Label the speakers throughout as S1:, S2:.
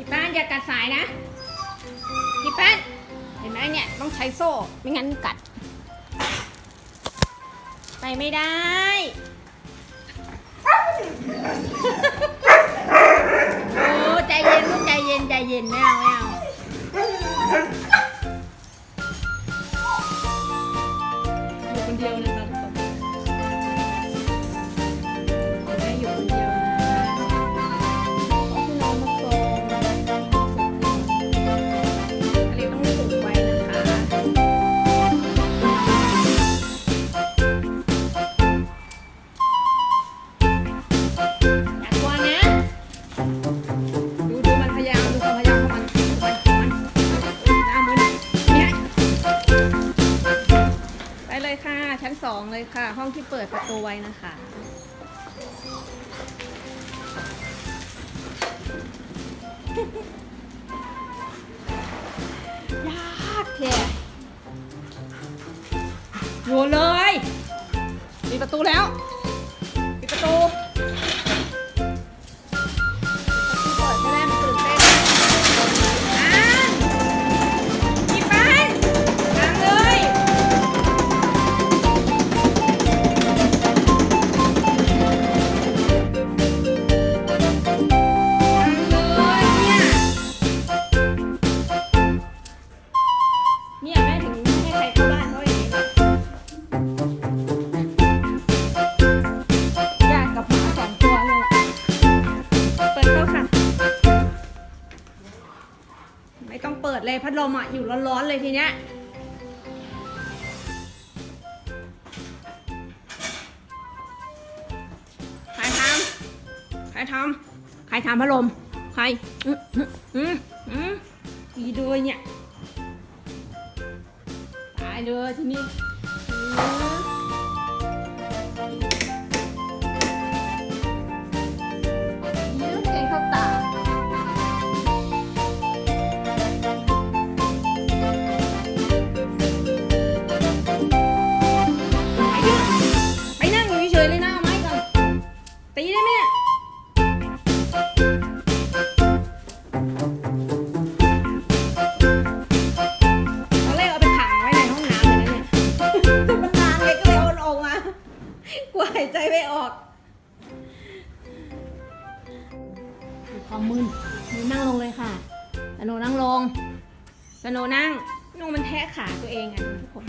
S1: พี่ป้านอย่ากัดสายนะพี่ป้านเห็นไหมเนี่ยต้องใช้โซ่ไม่งั้นกัด ไปไม่ได้ โอ้ใจเย็นลูกใจเย็นใจเย็นไม่เอาไม่เอา เลยค่ะ ชั้นสองเลยค่ะ ห้องที่เปิดประตูไว้นะคะ ยากแค่โยนเลย มีประตูแล้ว เนี่ยแม่ถึงให้ใครเข้าบ้านเพราะอย่างนี้แหละยากกับหมาสองตัวเลยเปิดเข้าค่ะ ไม่ต้องเปิดเลยพัดลมอะอยู่ร้อนๆเลยทีเนี้ยใครทำใครทำใครทำพัดลม ใคร อืมอืมอืมอืมดีด้วยเนี่ย เลยทีนี้ ความมึนหนูนั่งลงเลยค่ะสโนนั่งลงสโนนั่งนูมันแทะขาตัวเองอะทุกคน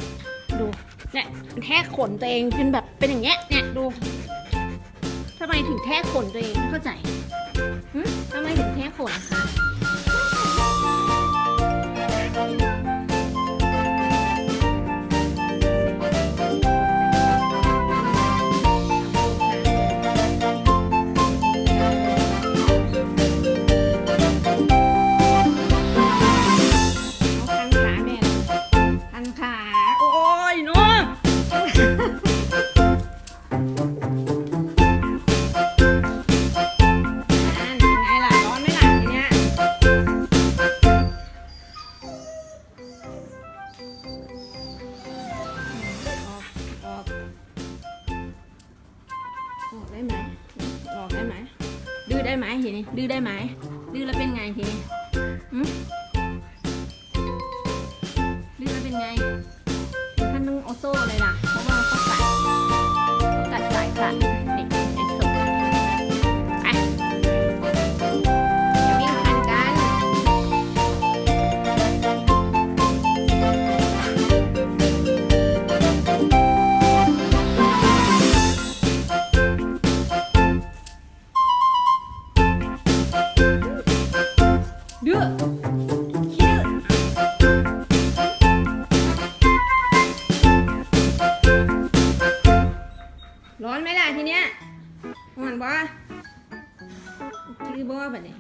S1: ดูเนี่ยมันแทะขนตัวเองจนแบบเป็นอย่างเงี้ยเนี่ยดูทำไมถึงแทะขนตัวเองไม่เข้าใจหึทำไมถึงแทะขนคะ อได้ไหมทีนี้ดื้อได้ไหมดื้อแล้วเป็นไงทีนี้หืมดื้อแล้วเป็นไงท่านต้องเอาโซ่เลยล่ะ เพราะว่าเขากัดเขากัดสายขาดไอ้ไอ้สุก ดื้อขี้ดื้อร้อนไหมล่ะทีเนี้ยอ่อนบ่ชื่อบ่แบบนี้